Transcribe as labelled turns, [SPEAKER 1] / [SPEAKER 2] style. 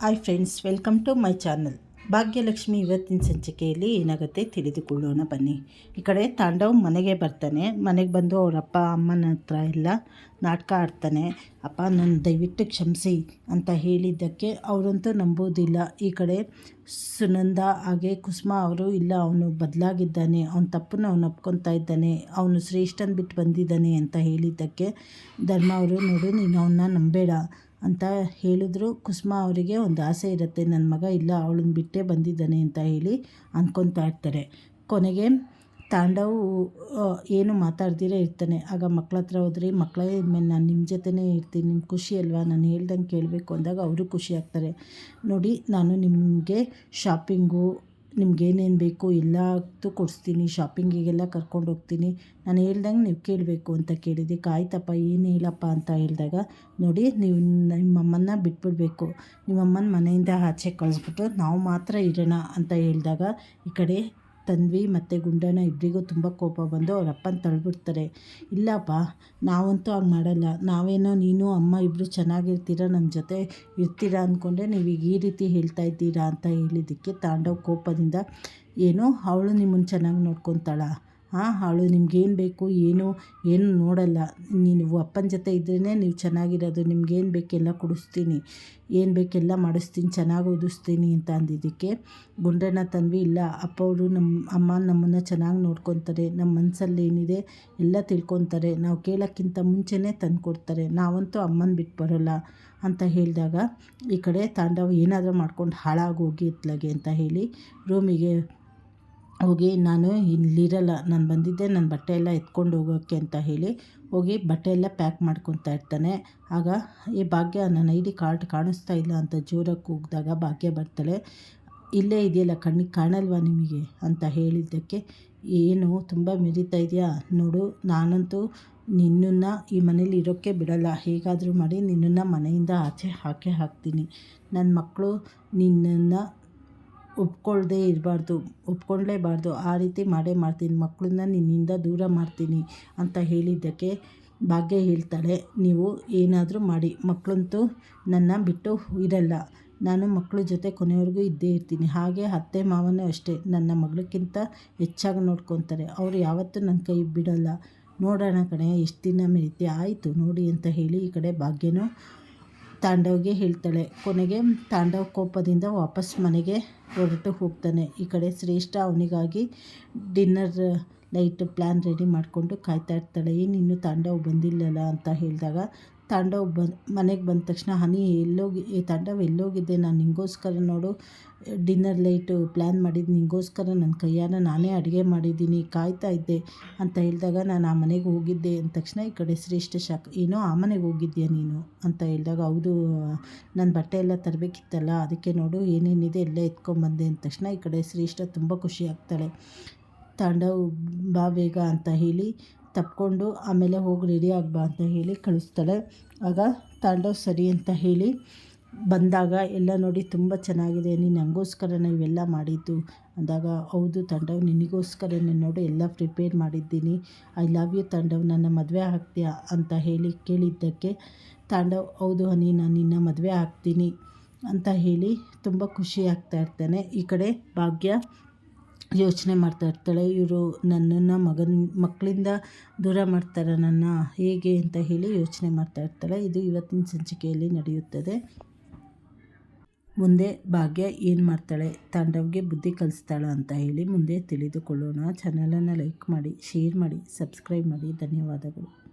[SPEAKER 1] Hi friends welcome to my channel Bhagyalakshmi ಇವತ್ತಿನ ಸಂಚಿಕೆಯಲ್ಲಿ ಏನಾಗುತ್ತೆ ತಿಳಿದುಕೊಳ್ಳೋಣ ಬನ್ನಿ. ಈ ಕಡೆ ತಾಂಡವ್ ಮನೆಗೆ ಬರ್ತಾನೆ. ಮನೆಗೆ ಬಂದು ಅವ್ರ ಅಪ್ಪ, ಅಮ್ಮನ ಹತ್ರ ಎಲ್ಲ ನಾಟಕ ಆಡ್ತಾನೆ. ಅಪ್ಪ ನನ್ನ ದಯವಿಟ್ಟು ಕ್ಷಮಿಸಿ ಅಂತ ಹೇಳಿದ್ದಕ್ಕೆ ಅವರಂತೂ ನಂಬೋದಿಲ್ಲ ಈ ಕಡೆ ಸುನಂದ ಹಾಗೆ ಕುಸುಮ ಅವರು, ಇಲ್ಲ, ಅವನು ಬದಲಾಗಿದ್ದಾನೆ. ಅವನ ತಪ್ಪನ್ನು ಅವನು ಒಪ್ಕೊತಾ ಇದ್ದಾನೆ. ಅವನು ಶ್ರೇಷ್ಠನ ಬಿಟ್ಟು ಬಂದಿದ್ದಾನೆ ಅಂತ ಹೇಳಿದ್ದಕ್ಕೆ ಧರ್ಮ ಅವರು, ನೋಡು, ನೀನು ಅವನ್ನ ನಂಬೇಡ. ಅಂತ ಹೇಳಿದ್ರು. ಕುಸುಮ ಅವರಿಗೆ ಒಂದು ಆಸೆ ಇರುತ್ತೆ. ನನ್ನ ಮಗ ಇಲ್ಲ, ಅವಳನ್ನ ಬಿಟ್ಟೇ ಬಂದಿದ್ದಾನೆ ಅಂತ ಹೇಳಿ ಅಂದ್ಕೊತಾ ಇರ್ತಾರೆ. ಕೊನೆಗೆ ತಾಂಡವು ಏನು ಮಾತಾಡ್ದಿರೇ ಇರ್ತಾನೆ. ಆಗ ಮಕ್ಳ ಹತ್ರ ಹೋದ್ರಿ. ಮಕ್ಕಳೇ ಇದ್ಮೇಲೆ ನಾನು ನಿಮ್ಮ ಜೊತೆನೇ ಇರ್ತೀನಿ. ನಿಮ್ಮ ಖುಷಿ ಅಲ್ವಾ? ನಾನು ಹೇಳ್ದಂಗೆ ಕೇಳಬೇಕು ಅಂದಾಗ ಅವರು ಖುಷಿ ಆಗ್ತಾರೆ. ನೋಡಿ, ನಾನು ನಿಮಗೆ ಶಾಪಿಂಗು ನಿಮ್ಗೇನೇನು ಬೇಕು ಎಲ್ಲದೂ ಕೊಡಿಸ್ತೀನಿ ಶಾಪಿಂಗಿಗೆಲ್ಲ ಕರ್ಕೊಂಡು ಹೋಗ್ತೀನಿ. ನಾನು ಹೇಳ್ದಂಗೆ ನೀವು ಕೇಳಬೇಕು ಅಂತ ಕೇಳಿದೆ. ಕಾಯ್ತಪ್ಪ, ಏನು ಹೇಳಪ್ಪ ಅಂತ ಹೇಳಿದಾಗ, ನೋಡಿ, ನೀವು ನಿಮ್ಮಮ್ಮನ್ನ ಬಿಟ್ಬಿಡಬೇಕು. ನಿಮ್ಮಮ್ಮನ ಮನೆಯಿಂದ ಆಚೆ ಕಳಿಸ್ಬಿಟ್ಟು ನಾವು ಮಾತ್ರ ಇರೋಣ ಅಂತ ಹೇಳಿದಾಗ, ಈ ಕಡೆ ತನ್ವಿ ಮತ್ತು ಗುಂಡಣ್ಣ ಇಬ್ಬರಿಗೂ ತುಂಬ ಕೋಪ ಬಂದು ಅವ್ರ ಅಪ್ಪನ ತಳ್ಬಿಡ್ತಾರೆ. ಇಲ್ಲಪ್ಪ, ನಾವಂತೂ ಹಾಗೆ ಮಾಡಲ್ಲ. ನಾವೇನೋ ನೀನು, ಅಮ್ಮ ಇಬ್ಬರು ಚೆನ್ನಾಗಿರ್ತೀರ ನಮ್ಮ ಜೊತೆ ಇರ್ತೀರಾ ಅಂದ್ಕೊಂಡೆ ನೀವು ಈಗ ಈ ರೀತಿ ಹೇಳ್ತಾ ಇದ್ದೀರಾ ಅಂತ ಹೇಳಿದ್ದಕ್ಕೆ ತಾಂಡವ್ ಕೋಪದಿಂದ, ಏನು, ಅವಳು ನಿಮ್ಮನ್ನು ಚೆನ್ನಾಗಿ ನೋಡ್ಕೊತಾಳ. ಹಾಂ ಅವಳು ನಿಮ್ಗೇನು ಬೇಕು, ಏನು ಏನು ನೋಡಲ್ಲ. ನೀವು ಅಪ್ಪನ ಜೊತೆ ಇದ್ರೇ ನೀವು ಚೆನ್ನಾಗಿರೋದು, ನಿಮ್ಗೇನು ಬೇಕೆಲ್ಲ ಕೊಡಿಸ್ತೀನಿ, ಏನು ಬೇಕೆಲ್ಲ ಮಾಡಿಸ್ತೀನಿ, ಚೆನ್ನಾಗಿ ಓದಿಸ್ತೀನಿ ಅಂತ ಅಂದಿದ್ದಕ್ಕೆ ಗುಂಡಣ್ಣ ತನ್ವಿ ಇಲ್ಲ ಅಪ್ಪ ಅವರು ನಮ್ಮ ಅಮ್ಮ ನಮ್ಮನ್ನು ಚೆನ್ನಾಗಿ ನೋಡ್ಕೊತಾರೆ ನಮ್ಮ ಮನಸ್ಸಲ್ಲಿ ಏನಿದೆ ಎಲ್ಲ ತಿಳ್ಕೊತಾರೆ. ನಾವು ಕೇಳೋಕ್ಕಿಂತ ಮುಂಚೆನೇ ತಂದು ಕೊಡ್ತಾರೆ ನಾವಂತೂ ಅಮ್ಮನ ಬಿಟ್ಟು ಬರೋಲ್ಲ ಅಂತ ಹೇಳಿದಾಗ ಈ ಕಡೆ ತಾಂಡವ ಏನಾದರೂ ಮಾಡ್ಕೊಂಡು ಹಾಳಾಗೋಗಿ ಇತ್ಲಾಗೆ ಅಂತ ಹೇಳಿ ರೂಮಿಗೆ ಹೋಗಿ ನಾನು ಇಲ್ಲಿರಲ್ಲ, ನಾನು ಬಂದಿದ್ದೆ ನನ್ನ ಬಟ್ಟೆ ಎಲ್ಲ ಎತ್ಕೊಂಡು ಹೋಗೋಕ್ಕೆ ಅಂತ ಹೇಳಿ ಹೋಗಿ ಬಟ್ಟೆ ಎಲ್ಲ ಪ್ಯಾಕ್ ಮಾಡ್ಕೊತಾ ಇರ್ತಾನೆ. ಆಗ ಈ ಭಾಗ್ಯ ನನ್ನ ಐ ಡಿ ಕಾರ್ಡ್ ಕಾಣಿಸ್ತಾ ಇಲ್ಲ ಅಂತ ಜೋರಾಗಿ ಕೂಗಿದಾಗ ಭಾಗ್ಯ ಬರ್ತಾಳೆ, ಇಲ್ಲೇ ಇದೆಯಲ್ಲ ಕಣ್ಣಿಗೆ ಕಾಣಲ್ವಾ ನಿಮಗೆ ಅಂತ ಹೇಳಿದ್ದಕ್ಕೆ, ಏನು ತುಂಬ ಮೆರಿತಾ ಇದೆಯಾ? ನೋಡು, ನಾನಂತೂ ನಿನ್ನನ್ನು ಈ ಮನೇಲಿ ಇರೋಕ್ಕೆ ಬಿಡಲ್ಲ, ಹೇಗಾದರೂ ಮಾಡಿ ನಿನ್ನನ್ನು ಮನೆಯಿಂದ ಆಚೆ ಹಾಕೇ ಹಾಕ್ತೀನಿ. ನನ್ನ ಮಕ್ಕಳು ನಿನ್ನನ್ನು ಒಪ್ಕೊಳ್ದೇ ಇರಬಾರ್ದು ಒಪ್ಕೊಳ್ಳೇಬಾರ್ದು ಆ ರೀತಿ ಮಾಡೇ ಮಾಡ್ತೀನಿ ಮಕ್ಕಳನ್ನ ನಿನ್ನಿಂದ ದೂರ ಮಾಡ್ತೀನಿ ಅಂತ ಹೇಳಿದ್ದಕ್ಕೆ ಭಾಗ್ಯ ಹೇಳ್ತಾಳೆ. ನೀವು ಏನಾದರೂ ಮಾಡಿ, ಮಕ್ಕಳಂತೂ ನನ್ನ ಬಿಟ್ಟು ಇರಲ್ಲ. ನಾನು ಮಕ್ಕಳ ಜೊತೆ ಕೊನೆವರೆಗೂ ಇದ್ದೇ ಇರ್ತೀನಿ. ಹಾಗೆ ಅತ್ತೆ ಮಾವನೂ ಅಷ್ಟೇ. ನನ್ನ ಮಗಳಿಗಿಂತ ಹೆಚ್ಚಾಗಿ ನೋಡ್ಕೊತಾರೆ. ಅವರು ಯಾವತ್ತೂ ನನ್ನ ಕೈ ಬಿಡಲ್ಲ. ನೋಡೋಣ ಕಣೆ, ಎಷ್ಟು ದಿನ ಮೆರಿತೆ ಆಯಿತು ನೋಡಿ ಅಂತ ಹೇಳಿ ಈ ಕಡೆ ಭಾಗ್ಯನೂ ತಾಂಡವ್ಗೆ ಹೇಳ್ತಾಳೆ. ಕೊನೆಗೆ ತಾಂಡವ್ ಕೋಪದಿಂದ ವಾಪಸ್ ಮನೆಗೆ ಹೊರಟು ಹೋಗ್ತಾನೆ. ಈ ಕಡೆ ಶ್ರೇಷ್ಠ ಅವನಿಗಾಗಿ ಡಿನ್ನರ್ ಲೈಟ್ ಪ್ಲ್ಯಾನ್ ರೆಡಿ ಮಾಡಿಕೊಂಡು ಕಾಯ್ತಾ ಇರ್ತಾಳೆ. ಏನು ಇನ್ನೂ ತಾಂಡವ್ ಬಂದಿಲ್ಲಲ್ಲ ಅಂತ ಹೇಳಿದಾಗ ತಾಂಡವ್ ಬಂದು, ಮನೆಗೆ ಬಂದ ತಕ್ಷಣ, ಹನಿ, ಎಲ್ಲೋಗಿ ತಾಂಡವ್, ಎಲ್ಲೋಗಿದ್ದೆ, ನಾನು ನಿಂಗೋಸ್ಕರ ನೋಡು, ಡಿನ್ನರ್ ಲೈಟು ಪ್ಲ್ಯಾನ್ ಮಾಡಿದ್ದು ನಿಂಗೋಸ್ಕರ ನನ್ನ ಕೈಯಾನ ನಾನೇ ಅಡುಗೆ ಮಾಡಿದ್ದೀನಿ, ಕಾಯ್ತಾ ಇದ್ದೆ ಅಂತ ಹೇಳಿದಾಗ, ನಾನು ಆ ಮನೆಗೆ ಹೋಗಿದ್ದೆ ಅಂದ ತಕ್ಷಣ, ಈ ಕಡೆ ಶ್ರೇಷ್ಠ ಶಾಕ್, ಏನೋ ಆ ಮನೆಗೆ ಹೋಗಿದ್ಯಾ ನೀನು? ಅಂತ ಹೇಳಿದಾಗ, ಹೌದು ನನ್ನ ಬಟ್ಟೆ ಎಲ್ಲ ತರಬೇಕಿತ್ತಲ್ಲ, ಅದಕ್ಕೆ ನೋಡು, ಏನೇನಿದೆ ಎಲ್ಲ ಎತ್ಕೊಂಬಂದೆ ಅಂದ ತಕ್ಷಣ, ಈ ಕಡೆ ಶ್ರೇಷ್ಠ ತುಂಬ ಖುಷಿ ಆಗ್ತಾಳೆ. ತಾಂಡವ್ ಬಾ ಬೇಗ ಅಂತ ಹೇಳಿ ತಪ್ಕೊಂಡು ಆಮೇಲೆ ಹೋಗಿ ರೆಡಿ ಆಗ್ಬಾ ಅಂತ ಹೇಳಿ ಕಳಿಸ್ತಾಳೆ. ಆಗ ತಾಂಡವ್ ಸರಿ ಅಂತ ಹೇಳಿ ಬಂದಾಗ ಎಲ್ಲ ನೋಡಿ ತುಂಬ ಚೆನ್ನಾಗಿದೆ, ನೀನು ಹಂಗೋಸ್ಕರ ಇವೆಲ್ಲ ಮಾಡಿದ್ದು. ಅಂದಾಗ, ಹೌದು ತಾಂಡವ್, ನಿನಗೋಸ್ಕರನೇ ನೋಡಿ, ಎಲ್ಲ ಪ್ರಿಪೇರ್ ಮಾಡಿದ್ದೀನಿ. ಐ ಲವ್ ಯು ತಾಂಡವ್, ನನ್ನ ಮದುವೆ ಆಗ್ತೀಯಾ ಅಂತ ಹೇಳಿ ಕೇಳಿದ್ದಕ್ಕೆ ತಾಂಡವ್, ಹೌದು ಹನಿ, ನಾನು ನಿನ್ನ ಮದುವೆ ಆಗ್ತೀನಿ ಅಂತ ಹೇಳಿ ತುಂಬ ಖುಷಿ ಆಗ್ತಾ ಇರ್ತಾನೆ. ಈ ಕಡೆ ಭಾಗ್ಯ ಯೋಚನೆ ಮಾಡ್ತಾ ಇರ್ತಾಳೆ. ಇವರು ನನ್ನನ್ನು ಮಗನ, ಮಕ್ಕಳಿಂದ ದೂರ ಮಾಡ್ತಾರೆ ನನ್ನ ಹೇಗೆ ಅಂತ ಹೇಳಿ ಯೋಚನೆ ಮಾಡ್ತಾ ಇರ್ತಾಳೆ. ಇದು ಇವತ್ತಿನ ಸಂಚಿಕೆಯಲ್ಲಿ ನಡೆಯುತ್ತದೆ. ಮುಂದೆ ಭಾಗ್ಯ ಏನು ಮಾಡ್ತಾಳೆ? ತಾಂಡವ್ಗೆ ಬುದ್ಧಿ ಕಲಿಸ್ತಾಳ ಅಂತ ಹೇಳಿ ಮುಂದೆ ತಿಳಿದುಕೊಳ್ಳೋಣ. ಚಾನಲನ್ನು ಲೈಕ್ ಮಾಡಿ ಶೇರ್ ಮಾಡಿ ಸಬ್ಸ್ಕ್ರೈಬ್ ಮಾಡಿ. ಧನ್ಯವಾದಗಳು.